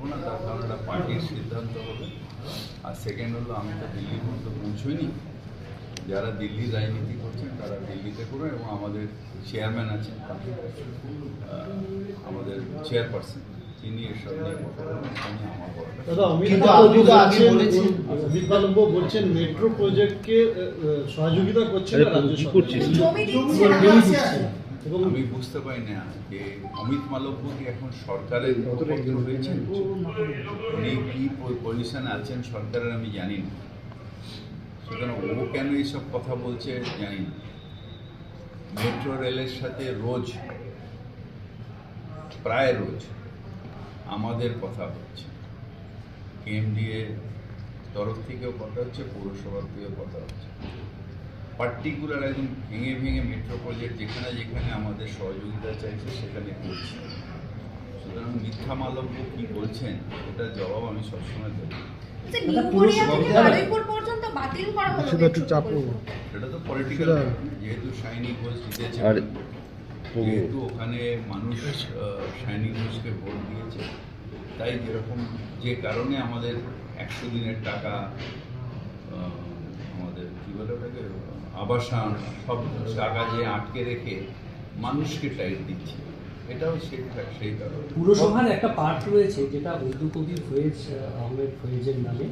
করব না তার কারণ এটা পার্টির সিদ্ধান্ত হবে। আর সেকেন্ড হলো আমি তো দিল্লি পর্যন্ত পৌঁছইনি। যারা দিল্লি রাজনীতি করছেন তারা দিল্লিতে করুন এবং আমাদের চেয়ারম্যান আছেন আমাদের চেয়ারপারসন তিনি এসব নিয়ে কথা বলছেন মেট্রো প্রজেক্টকে সহযোগিতা করছে আমি বুঝতে পারি না যে অমিত মালব্য কি এখন সরকারের উনি কি পজিশনে আছেন সরকারের আমি জানি না সুতরাং ও কেন এইসব কথা বলছে জানি না মেট্রো রেলের সাথে রোজ প্রায় রোজ আমাদের কথা হচ্ছে। কেএমডিএ তরফ থেকেও কথা হচ্ছে পৌরসভার থেকেও কথা হচ্ছে। পার্টিকুলার একদম ভেঙে ভেঙে মেট্রো প্রজেক্ট যেখানে যেখানে আমাদের সহযোগিতা চাইছে সেখানে করছে। সুতরাং মিথ্যা মালব্য কি বলছেন এটার জবাব আমি সবসময় দেবো। আচ্ছা, তো পলিটিক্যাল যেহেতু শাইনি ঘোষ জিতেছে। আর যেহেতু ওখানে মানুষ আহ, শাইনি ঘোষকে ভোট দিয়েছে তাই যেরকম যে কারণে আমাদের একশো দিনের টাকা আহ, আমাদের কী বলে ওটাকে? আবাসন সব টাকা যে আটকে রেখে মানুষকে টাইট দিচ্ছে। এটাও সেই সেই পুরসভার একটা পার্ট রয়েছে যেটা উর্দু কবি ফয়েজ আহ, আহমেদ ফয়েজের নামে।